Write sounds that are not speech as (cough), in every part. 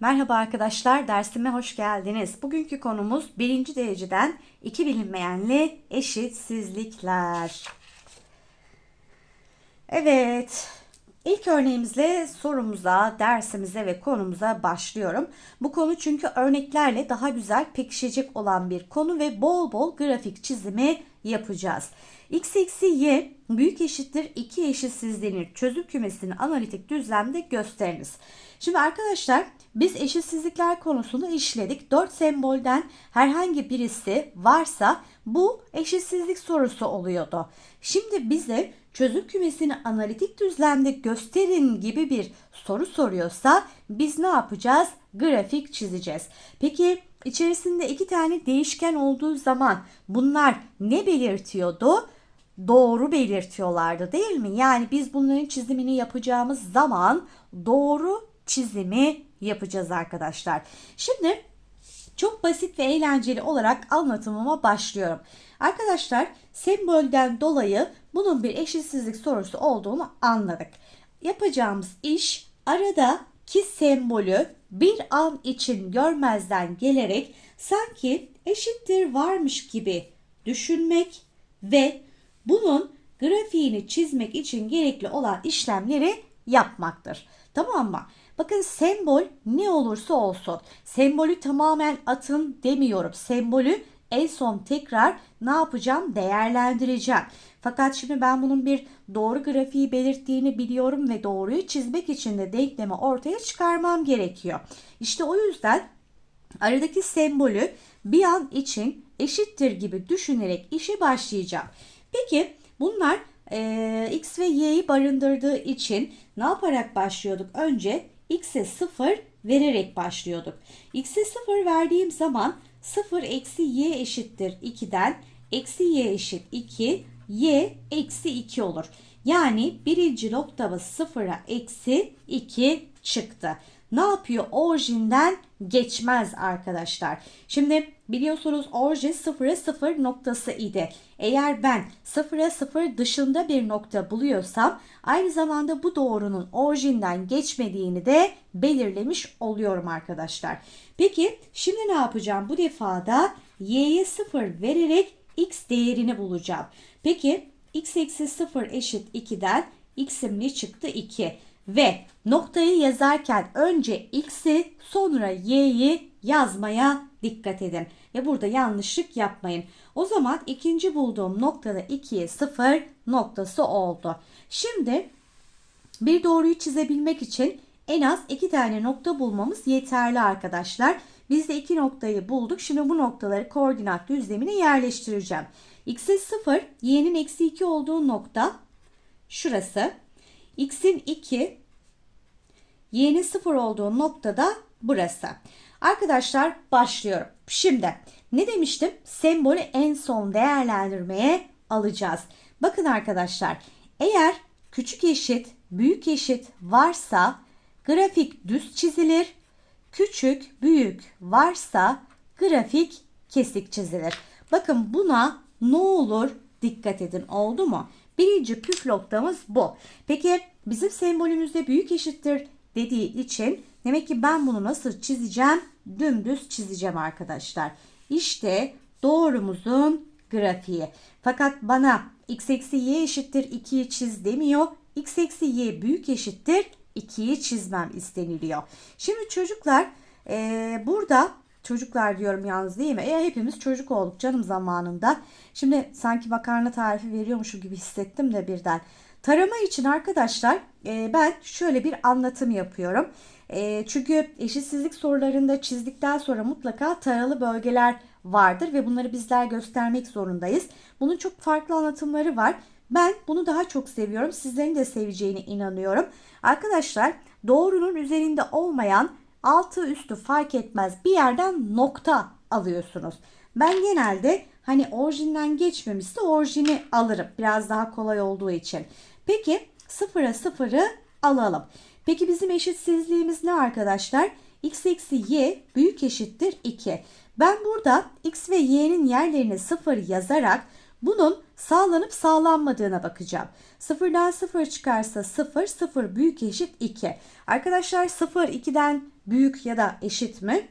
Merhaba arkadaşlar, dersime hoş geldiniz. Bugünkü konumuz birinci dereceden iki bilinmeyenli eşitsizlikler. Evet, ilk örneğimizle sorumuza, dersimize ve konumuza başlıyorum. Bu konu çünkü örneklerle daha güzel pekişecek olan bir konu ve bol bol grafik çizimi yapacağız. x eksi y büyük eşittir 2 eşitsizliğini çözüm kümesini analitik düzlemde gösteriniz. Şimdi arkadaşlar biz eşitsizlikler konusunu işledik. 4 sembolden herhangi birisi varsa bu eşitsizlik sorusu oluyordu. Şimdi bize çözüm kümesini analitik düzlemde gösterin gibi bir soru soruyorsa biz ne yapacağız? Grafik çizeceğiz. Peki içerisinde iki tane değişken olduğu zaman bunlar ne belirtiyordu? Doğru belirtiyorlardı değil mi? Yani biz bunların çizimini yapacağımız zaman doğru çizimi yapacağız arkadaşlar. Şimdi çok basit ve eğlenceli olarak anlatımıma başlıyorum. Arkadaşlar sembolden dolayı bunun bir eşitsizlik sorusu olduğunu anladık. Yapacağımız iş aradaki sembolü bir an için görmezden gelerek sanki eşittir varmış gibi düşünmek ve bunun grafiğini çizmek için gerekli olan işlemleri yapmaktır. Tamam mı? Bakın sembol ne olursa olsun. Sembolü tamamen atın demiyorum. Sembolü en son tekrar ne yapacağım? Değerlendireceğim. Fakat şimdi ben bunun bir doğru grafiği belirttiğini biliyorum ve doğruyu çizmek için de denklemi ortaya çıkarmam gerekiyor. İşte o yüzden aradaki sembolü bir an için eşittir gibi düşünerek işe başlayacağım. Peki bunlar e, x ve y'yi barındırdığı için ne yaparak başlıyorduk? Önce x'e 0 vererek başlıyorduk. x'e 0 verdiğim zaman 0 eksi y eşittir 2'den eksi y eşit 2 y eksi 2 olur. Yani birinci noktamız 0'a eksi 2 çıktı. Ne yapıyor? Orijinden geçmez arkadaşlar. Şimdi biliyorsunuz orijin 0'a 0 noktası idi. Eğer ben 0'a 0 dışında bir nokta buluyorsam aynı zamanda bu doğrunun orijinden geçmediğini de belirlemiş oluyorum arkadaşlar. Peki şimdi ne yapacağım? Bu defada y'ye 0 vererek x değerini bulacağım. Peki x eksi 0 eşit 2'den x'im ne çıktı? 2. Ve noktayı yazarken önce x'i sonra y'yi yazmaya dikkat edin. Ve burada yanlışlık yapmayın. O zaman ikinci bulduğum noktada 2'ye 0 noktası oldu. Şimdi bir doğruyu çizebilmek için en az iki tane nokta bulmamız yeterli arkadaşlar. Biz de iki noktayı bulduk. Şimdi bu noktaları koordinat düzlemine yerleştireceğim. x'e 0, y'nin eksi 2 olduğu nokta şurası. X'in 2, y'nin 0 olduğu noktada burası. Arkadaşlar başlıyorum. Şimdi ne demiştim? Sembolü en son değerlendirmeye alacağız. Bakın arkadaşlar eğer küçük eşit büyük eşit varsa grafik düz çizilir. Küçük büyük varsa grafik kesik çizilir. Bakın buna ne olur dikkat edin oldu mu? Birinci püf noktamız bu. Peki bizim sembolümüzde büyük eşittir dediği için demek ki ben bunu nasıl çizeceğim? Dümdüz çizeceğim arkadaşlar. İşte doğrumuzun grafiği. Fakat bana x eksi y eşittir 2'yi çiz demiyor. x eksi y büyük eşittir 2'yi çizmem isteniliyor. Şimdi çocuklar e, burada çocuklar diyorum yalnız değil mi? E, hepimiz çocuk olduk canım zamanında. Şimdi sanki makarna tarifi veriyormuşum gibi hissettim de birden. Tarama için arkadaşlar e, ben şöyle bir anlatım yapıyorum. E, çünkü eşitsizlik sorularında çizdikten sonra mutlaka taralı bölgeler vardır ve bunları bizler göstermek zorundayız. Bunun çok farklı anlatımları var. Ben bunu daha çok seviyorum. Sizlerin de seveceğine inanıyorum. Arkadaşlar doğrunun üzerinde olmayan altı üstü fark etmez bir yerden nokta alıyorsunuz. Ben genelde hani orijinden geçmemişse orijini alırım. Biraz daha kolay olduğu için. Peki sıfıra sıfırı alalım. Peki bizim eşitsizliğimiz ne arkadaşlar? x eksi y büyük eşittir 2. Ben burada x ve y'nin yerlerine 0 yazarak Bunun sağlanıp sağlanmadığına bakacağım. Sıfırdan sıfır çıkarsa sıfır, sıfır büyük eşit 2. Arkadaşlar sıfır 2'den büyük ya da eşit mi?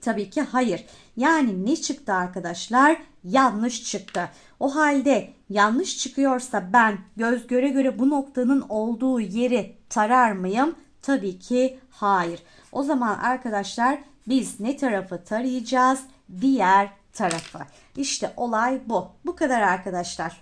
Tabii ki hayır. Yani ne çıktı arkadaşlar? Yanlış çıktı. O halde yanlış çıkıyorsa ben göz göre göre bu noktanın olduğu yeri tarar mıyım? Tabii ki hayır. O zaman arkadaşlar biz ne tarafı tarayacağız? Diğer tarafı. İşte olay bu. Bu kadar arkadaşlar.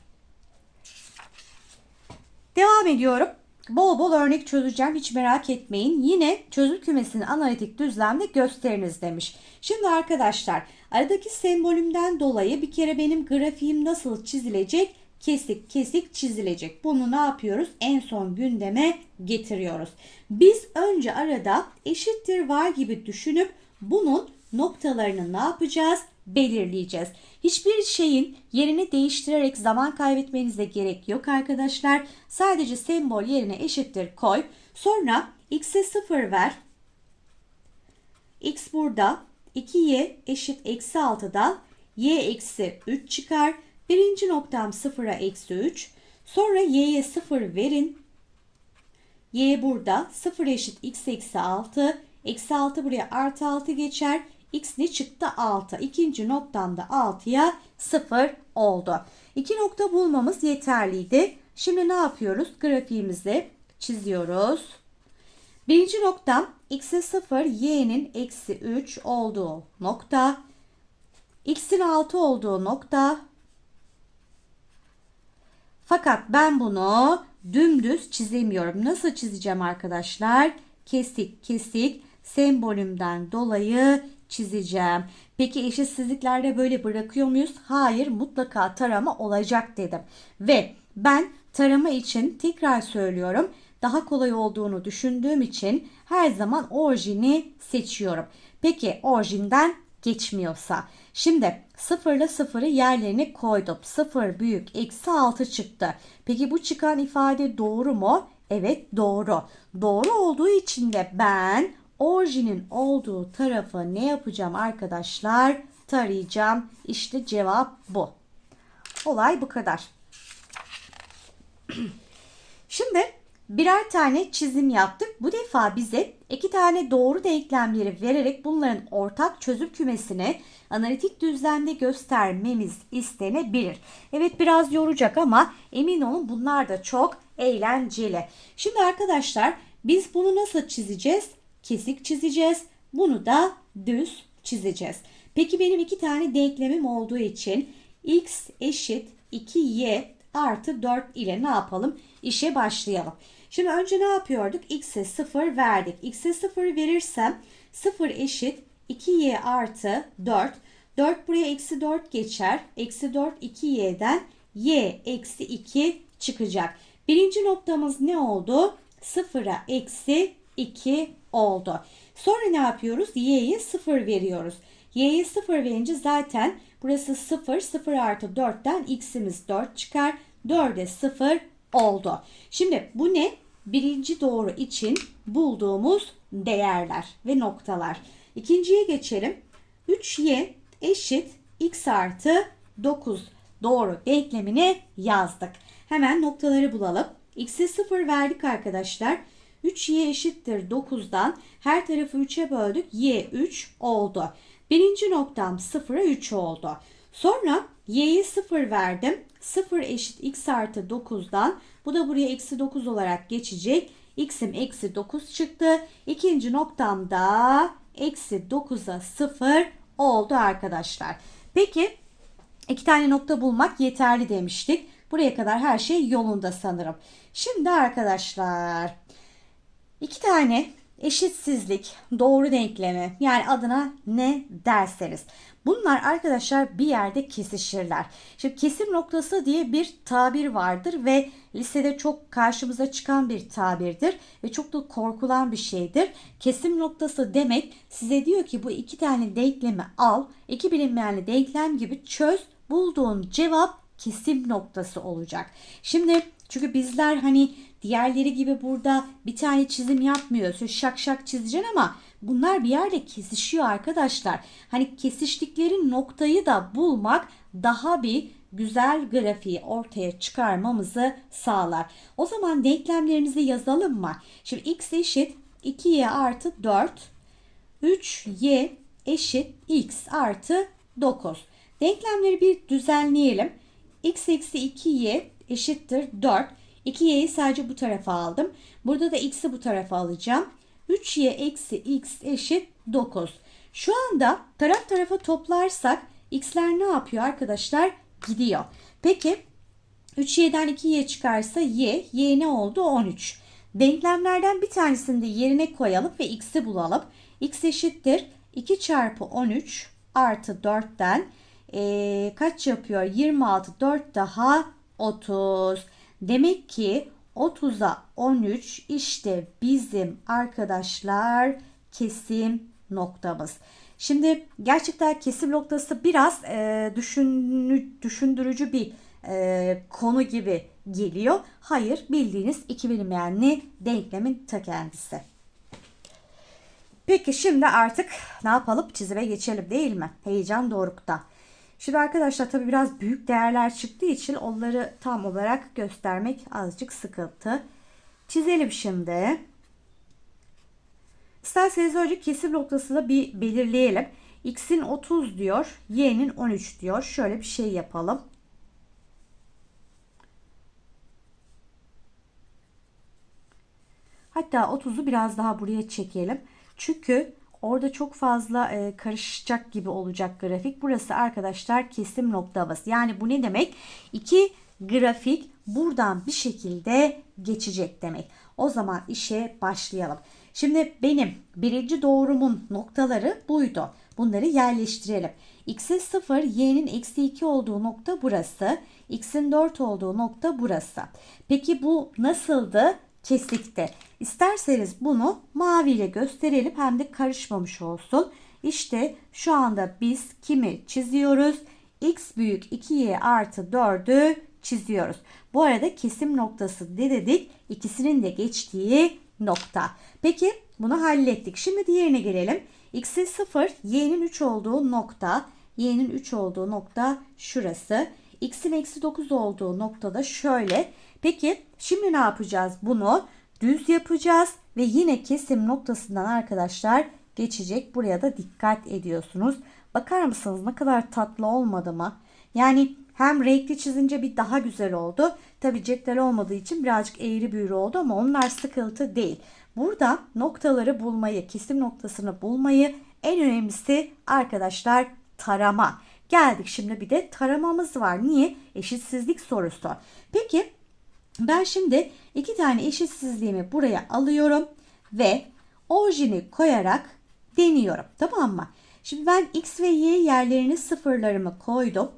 Devam ediyorum. Bol bol örnek çözeceğim hiç merak etmeyin. Yine çözüm kümesini analitik düzlemde gösteriniz demiş. Şimdi arkadaşlar aradaki sembolümden dolayı bir kere benim grafiğim nasıl çizilecek? Kesik kesik çizilecek. Bunu ne yapıyoruz? En son gündeme getiriyoruz. Biz önce arada eşittir var gibi düşünüp bunun noktalarını ne yapacağız? Belirleyeceğiz. Hiçbir şeyin yerini değiştirerek zaman kaybetmenize gerek yok arkadaşlar. Sadece sembol yerine eşittir koy. Sonra x'e 0 ver. x burada 2y eşit eksi 6'dan y eksi 3 çıkar. Birinci noktam 0'a eksi 3. Sonra y'ye 0 verin. y burada 0 eşit x eksi 6. Eksi 6 buraya artı 6 geçer. X ne çıktı? 6. İkinci noktamda 6'ya 0 oldu. İki nokta bulmamız yeterliydi. Şimdi ne yapıyoruz? Grafiğimizi çiziyoruz. Birinci noktam x'e 0, y'nin eksi 3 olduğu nokta. x'in 6 olduğu nokta. Fakat ben bunu dümdüz çizemiyorum. Nasıl çizeceğim arkadaşlar? Kesik kesik sembolümden dolayı çizeceğim. Peki eşitsizliklerde böyle bırakıyor muyuz? Hayır mutlaka tarama olacak dedim. Ve ben tarama için tekrar söylüyorum. Daha kolay olduğunu düşündüğüm için her zaman orijini seçiyorum. Peki orijinden geçmiyorsa. Şimdi 0 ile 0'ı yerlerine koydum. 0 büyük eksi 6 çıktı. Peki bu çıkan ifade doğru mu? Evet doğru. Doğru olduğu için de ben orijinin olduğu tarafı ne yapacağım arkadaşlar? Tarayacağım. İşte cevap bu. Olay bu kadar. (clears throat) Şimdi birer tane çizim yaptık. Bu defa bize iki tane doğru denklemleri vererek bunların ortak çözüm kümesini analitik düzlemde göstermemiz istenebilir. Evet biraz yoracak ama emin olun bunlar da çok eğlenceli. Şimdi arkadaşlar biz bunu nasıl çizeceğiz? Kesik çizeceğiz. Bunu da düz çizeceğiz. Peki benim iki tane denklemim olduğu için x eşit 2y artı 4 ile ne yapalım? İşe başlayalım. Şimdi önce ne yapıyorduk? x'e 0 verdik. x'e 0 verirsem 0 eşit 2y artı 4. 4 buraya eksi 4 geçer. Eksi 4 2y'den y eksi 2 çıkacak. Birinci noktamız ne oldu? 0'a eksi 2 oldu. Sonra ne yapıyoruz? Y'ye 0 veriyoruz. Y'ye 0 verince zaten burası 0. 0 artı 4'ten x'imiz 4 çıkar. 4'e 0 oldu. Şimdi bu ne? Birinci doğru için bulduğumuz değerler ve noktalar. İkinciye geçelim. 3y eşit x artı 9 doğru denklemini yazdık. Hemen noktaları bulalım. x'e 0 verdik arkadaşlar. 3y eşittir 9'dan her tarafı 3'e böldük. y 3 oldu. Birinci noktam 0'a 3 oldu. Sonra y'ye 0 verdim. 0 eşit x artı 9'dan bu da buraya eksi 9 olarak geçecek. x'im eksi 9 çıktı. İkinci noktamda eksi 9'a 0 oldu arkadaşlar. Peki iki tane nokta bulmak yeterli demiştik. Buraya kadar her şey yolunda sanırım. Şimdi arkadaşlar İki tane eşitsizlik, doğru denklemi yani adına ne derseniz. Bunlar arkadaşlar bir yerde kesişirler. Şimdi kesim noktası diye bir tabir vardır ve lisede çok karşımıza çıkan bir tabirdir ve çok da korkulan bir şeydir. Kesim noktası demek size diyor ki bu iki tane denklemi al, iki bilinmeyenli denklem gibi çöz, bulduğun cevap kesim noktası olacak. Şimdi çünkü bizler hani diğerleri gibi burada bir tane çizim yapmıyoruz. şak şak çizeceksin ama bunlar bir yerde kesişiyor arkadaşlar. Hani kesiştikleri noktayı da bulmak daha bir güzel grafiği ortaya çıkarmamızı sağlar. O zaman denklemlerimizi yazalım mı? Şimdi x eşit 2y artı 4 3y eşit x artı 9. Denklemleri bir düzenleyelim. x eksi 2y eşittir 4. 2y'yi sadece bu tarafa aldım. Burada da x'i bu tarafa alacağım. 3y eksi x eşit 9. Şu anda taraf tarafa toplarsak x'ler ne yapıyor arkadaşlar? Gidiyor. Peki 3y'den 2y çıkarsa y, y ne oldu? 13. Denklemlerden bir tanesini de yerine koyalım ve x'i bulalım. x eşittir 2 çarpı 13 artı 4'ten ee, kaç yapıyor? 26, 4 daha 30. Demek ki 30'a 13 işte bizim arkadaşlar kesim noktamız. Şimdi gerçekten kesim noktası biraz e, düşünü, düşündürücü bir e, konu gibi geliyor. Hayır bildiğiniz iki bilinmeyenli denklemin ta kendisi. Peki şimdi artık ne yapalım çizime geçelim değil mi? Heyecan dorukta. Şimdi arkadaşlar tabi biraz büyük değerler çıktığı için onları tam olarak göstermek azıcık sıkıntı. Çizelim şimdi. İsterseniz önce kesim noktasını bir belirleyelim. X'in 30 diyor, Y'nin 13 diyor. Şöyle bir şey yapalım. Hatta 30'u biraz daha buraya çekelim. Çünkü orada çok fazla e, karışacak gibi olacak grafik. Burası arkadaşlar kesim noktamız. Yani bu ne demek? İki grafik buradan bir şekilde geçecek demek. O zaman işe başlayalım. Şimdi benim birinci doğrumun noktaları buydu. Bunları yerleştirelim. X'in 0, y'nin eksi 2 olduğu nokta burası. X'in 4 olduğu nokta burası. Peki bu nasıldı? Kesikti. İsterseniz bunu mavi ile gösterelim hem de karışmamış olsun. İşte şu anda biz kimi çiziyoruz? X büyük 2y artı 4'ü çiziyoruz. Bu arada kesim noktası ne dedik? İkisinin de geçtiği nokta. Peki bunu hallettik. Şimdi diğerine gelelim. X'in 0, y'nin 3 olduğu nokta. Y'nin 3 olduğu nokta şurası. X'in eksi 9 olduğu noktada şöyle. Peki şimdi ne yapacağız? Bunu düz yapacağız ve yine kesim noktasından arkadaşlar geçecek. Buraya da dikkat ediyorsunuz. Bakar mısınız ne kadar tatlı olmadı mı? Yani hem renkli çizince bir daha güzel oldu. Tabi cetvel olmadığı için birazcık eğri büğrü oldu ama onlar sıkıntı değil. Burada noktaları bulmayı, kesim noktasını bulmayı en önemlisi arkadaşlar tarama. Geldik şimdi bir de taramamız var. Niye? Eşitsizlik sorusu. Peki ben şimdi iki tane eşitsizliğimi buraya alıyorum ve orijini koyarak deniyorum. Tamam mı? Şimdi ben x ve y yerlerini sıfırlarımı koydum.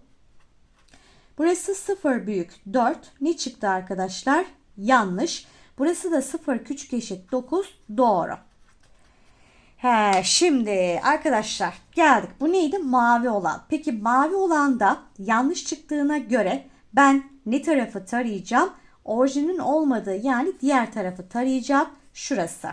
Burası 0 büyük 4. Ne çıktı arkadaşlar? Yanlış. Burası da 0 küçük eşit 9. Doğru. He, şimdi arkadaşlar geldik. Bu neydi? Mavi olan. Peki mavi olan da yanlış çıktığına göre ben ne tarafı tarayacağım? Orijinin olmadığı yani diğer tarafı tarayacağım. Şurası.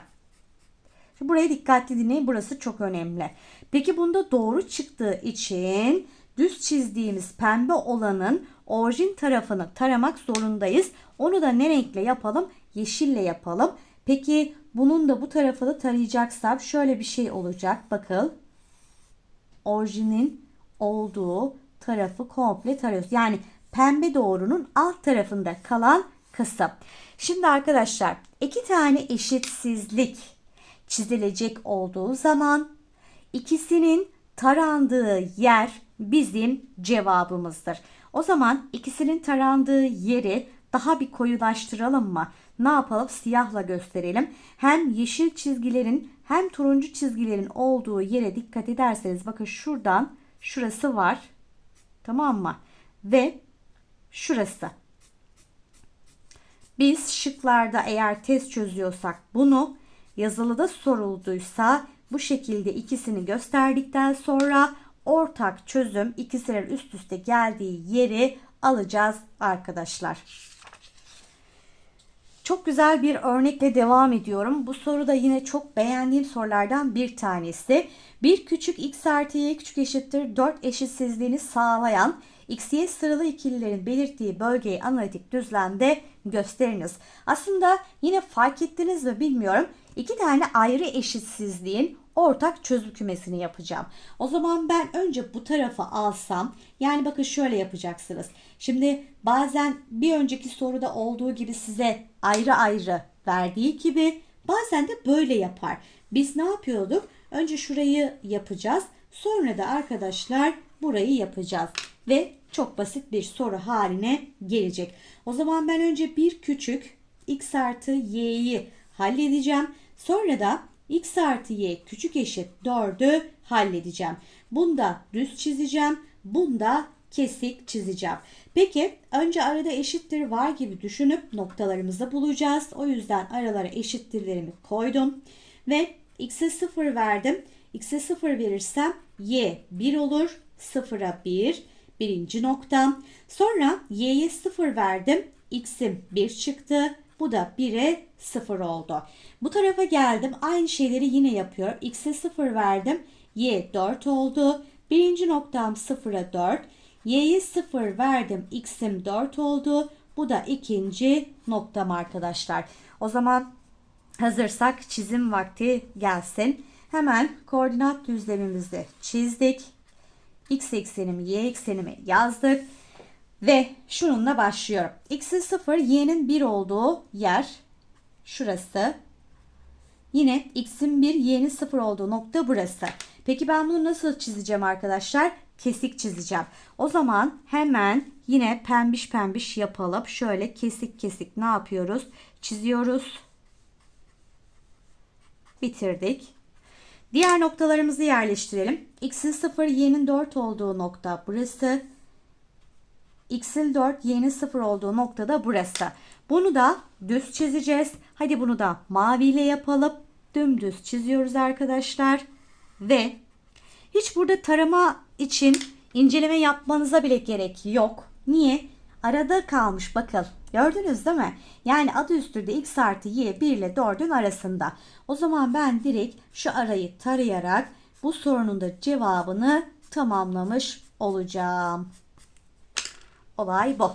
Şimdi burayı dikkatli dinleyin. Burası çok önemli. Peki bunda doğru çıktığı için düz çizdiğimiz pembe olanın orijin tarafını taramak zorundayız. Onu da ne renkle yapalım? Yeşille yapalım. Peki bunun da bu tarafını tarayacaksam şöyle bir şey olacak. Bakın. Orijinin olduğu tarafı komple tarıyoruz. Yani pembe doğrunun alt tarafında kalan kısım. Şimdi arkadaşlar iki tane eşitsizlik çizilecek olduğu zaman ikisinin tarandığı yer bizim cevabımızdır. O zaman ikisinin tarandığı yeri daha bir koyulaştıralım mı? Ne yapalım? Siyahla gösterelim. Hem yeşil çizgilerin hem turuncu çizgilerin olduğu yere dikkat ederseniz bakın şuradan şurası var. Tamam mı? Ve şurası. Biz şıklarda eğer test çözüyorsak bunu yazılıda sorulduysa bu şekilde ikisini gösterdikten sonra ortak çözüm ikisinin üst üste geldiği yeri alacağız arkadaşlar. Çok güzel bir örnekle devam ediyorum. Bu soru da yine çok beğendiğim sorulardan bir tanesi. Bir küçük x artı y küçük eşittir 4 eşitsizliğini sağlayan x, y sıralı ikililerin belirttiği bölgeyi analitik düzlemde gösteriniz. Aslında yine fark ettiniz mi bilmiyorum. İki tane ayrı eşitsizliğin ortak çözüm kümesini yapacağım. O zaman ben önce bu tarafa alsam yani bakın şöyle yapacaksınız. Şimdi bazen bir önceki soruda olduğu gibi size ayrı ayrı verdiği gibi bazen de böyle yapar. Biz ne yapıyorduk? Önce şurayı yapacağız. Sonra da arkadaşlar burayı yapacağız. Ve çok basit bir soru haline gelecek. O zaman ben önce bir küçük x artı y'yi halledeceğim. Sonra da x artı y küçük eşit 4'ü halledeceğim. Bunda düz çizeceğim. Bunda kesik çizeceğim. Peki önce arada eşittir var gibi düşünüp noktalarımızı bulacağız. O yüzden aralara eşittirlerimi koydum. Ve x'e 0 verdim. x'e 0 verirsem y 1 olur. 0'a 1 birinci noktam. Sonra y'ye 0 verdim. x'im 1 çıktı. Bu da 1'e 0 oldu. Bu tarafa geldim. Aynı şeyleri yine yapıyorum. X'e 0 verdim. Y 4 oldu. Birinci noktam 0'a 4. Y'ye 0 verdim. X'im 4 oldu. Bu da ikinci noktam arkadaşlar. O zaman hazırsak çizim vakti gelsin. Hemen koordinat düzlemimizi çizdik. X eksenimi, Y eksenimi yazdık. Ve şununla başlıyorum. X'in 0, Y'nin 1 olduğu yer şurası. Yine X'in 1, Y'nin 0 olduğu nokta burası. Peki ben bunu nasıl çizeceğim arkadaşlar? Kesik çizeceğim. O zaman hemen yine pembiş pembiş yapalım. Şöyle kesik kesik ne yapıyoruz? Çiziyoruz. Bitirdik. Diğer noktalarımızı yerleştirelim. X'in 0, Y'nin 4 olduğu nokta burası x'in 4 y'nin 0 olduğu noktada burası. Bunu da düz çizeceğiz. Hadi bunu da maviyle yapalım. Dümdüz çiziyoruz arkadaşlar. Ve hiç burada tarama için inceleme yapmanıza bile gerek yok. Niye? Arada kalmış bakın. Gördünüz değil mi? Yani adı üstünde x artı y 1 ile 4'ün arasında. O zaman ben direkt şu arayı tarayarak bu sorunun da cevabını tamamlamış olacağım. Olay bu.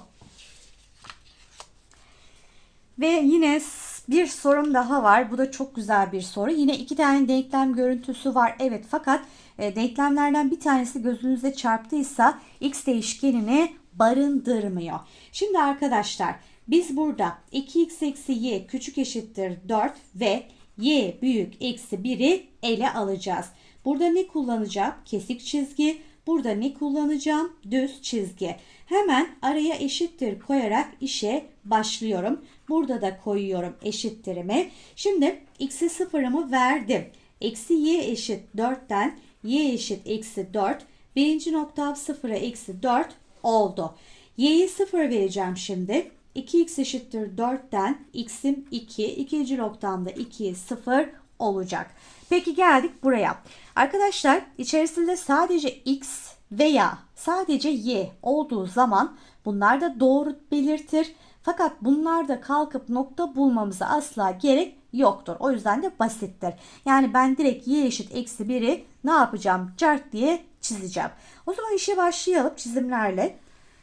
Ve yine bir sorum daha var. Bu da çok güzel bir soru. Yine iki tane denklem görüntüsü var. Evet fakat e, denklemlerden bir tanesi gözünüze çarptıysa x değişkenini barındırmıyor. Şimdi arkadaşlar biz burada 2x eksi y küçük eşittir 4 ve y büyük eksi 1'i ele alacağız. Burada ne kullanacağım? Kesik çizgi. Burada ne kullanacağım? Düz çizgi. Hemen araya eşittir koyarak işe başlıyorum. Burada da koyuyorum eşittirimi. Şimdi x'e sıfırımı verdim. Eksi y eşit 4'ten y eşit eksi 4. Birinci noktam sıfıra eksi 4 oldu. y'ye sıfır vereceğim şimdi. 2x eşittir 4'ten x'im 2. İkinci noktamda 2'ye 0 olacak. Peki geldik buraya. Arkadaşlar içerisinde sadece x veya sadece y olduğu zaman bunlar da doğru belirtir. Fakat bunlar da kalkıp nokta bulmamıza asla gerek yoktur. O yüzden de basittir. Yani ben direkt y eşit eksi 1'i ne yapacağım? Cart diye çizeceğim. O zaman işe başlayalım çizimlerle.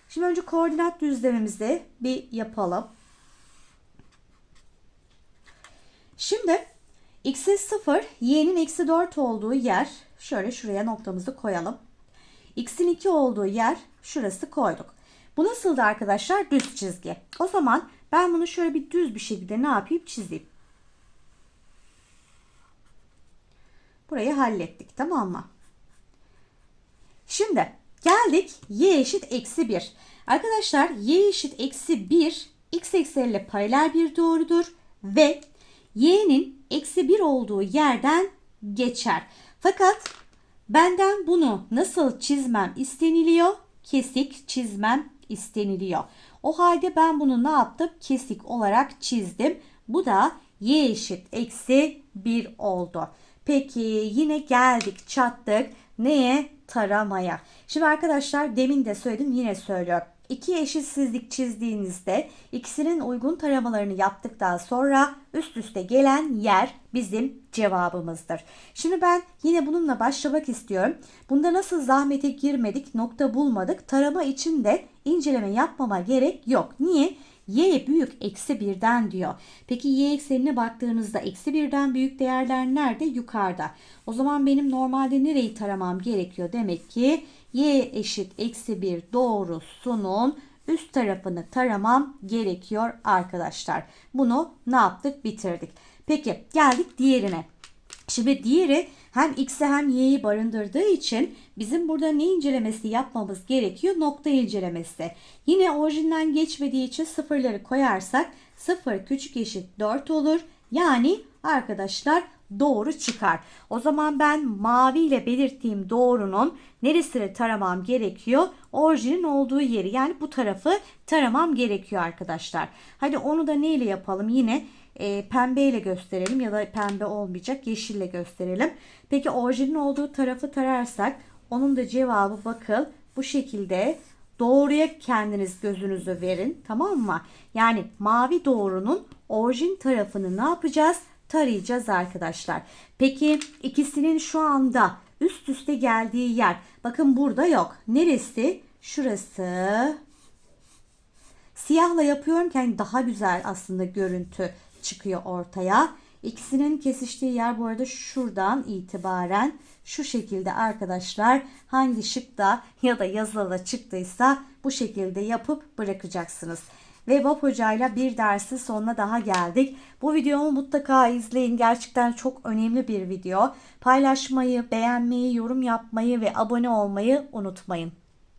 Şimdi önce koordinat düzlemimizi bir yapalım. Şimdi x'in 0, y'nin eksi 4 olduğu yer şöyle şuraya noktamızı koyalım. X'in 2 olduğu yer şurası koyduk. Bu nasıldı arkadaşlar? Düz çizgi. O zaman ben bunu şöyle bir düz bir şekilde ne yapayım? Çizeyim. Burayı hallettik tamam mı? Şimdi geldik y eşit eksi 1. Arkadaşlar y eşit eksi 1 x ekseniyle paralel bir doğrudur ve y'nin eksi 1 olduğu yerden geçer. Fakat Benden bunu nasıl çizmem isteniliyor? Kesik çizmem isteniliyor. O halde ben bunu ne yaptım? Kesik olarak çizdim. Bu da y eşit eksi 1 oldu. Peki yine geldik çattık. Neye? Taramaya. Şimdi arkadaşlar demin de söyledim yine söylüyorum. İki eşitsizlik çizdiğinizde ikisinin uygun taramalarını yaptıktan sonra üst üste gelen yer bizim cevabımızdır. Şimdi ben yine bununla başlamak istiyorum. Bunda nasıl zahmete girmedik, nokta bulmadık. Tarama için de inceleme yapmama gerek yok. Niye? y büyük eksi birden diyor. Peki y eksenine baktığınızda eksi birden büyük değerler nerede? Yukarıda. O zaman benim normalde nereyi taramam gerekiyor? Demek ki y eşit eksi bir doğrusunun üst tarafını taramam gerekiyor arkadaşlar. Bunu ne yaptık? Bitirdik. Peki geldik diğerine. Şimdi diğeri hem x'i hem y'yi barındırdığı için bizim burada ne incelemesi yapmamız gerekiyor? Nokta incelemesi. Yine orijinden geçmediği için sıfırları koyarsak 0 küçük eşit 4 olur. Yani arkadaşlar doğru çıkar. O zaman ben mavi ile belirttiğim doğrunun neresini taramam gerekiyor? Orijinin olduğu yeri yani bu tarafı taramam gerekiyor arkadaşlar. Hadi onu da neyle yapalım? Yine e, pembe ile gösterelim ya da pembe olmayacak yeşille gösterelim. Peki orijinin olduğu tarafı tararsak onun da cevabı bakıl bu şekilde doğruya kendiniz gözünüzü verin tamam mı? Yani mavi doğrunun orijin tarafını ne yapacağız? Tarayacağız arkadaşlar. Peki ikisinin şu anda üst üste geldiği yer bakın burada yok. Neresi? Şurası. Siyahla yapıyorken daha güzel aslında görüntü çıkıyor ortaya. İkisinin kesiştiği yer bu arada şuradan itibaren şu şekilde arkadaşlar hangi şıkta ya da yazılı çıktıysa bu şekilde yapıp bırakacaksınız. Ve Vap Hoca'yla bir dersin sonuna daha geldik. Bu videomu mutlaka izleyin. Gerçekten çok önemli bir video. Paylaşmayı, beğenmeyi, yorum yapmayı ve abone olmayı unutmayın.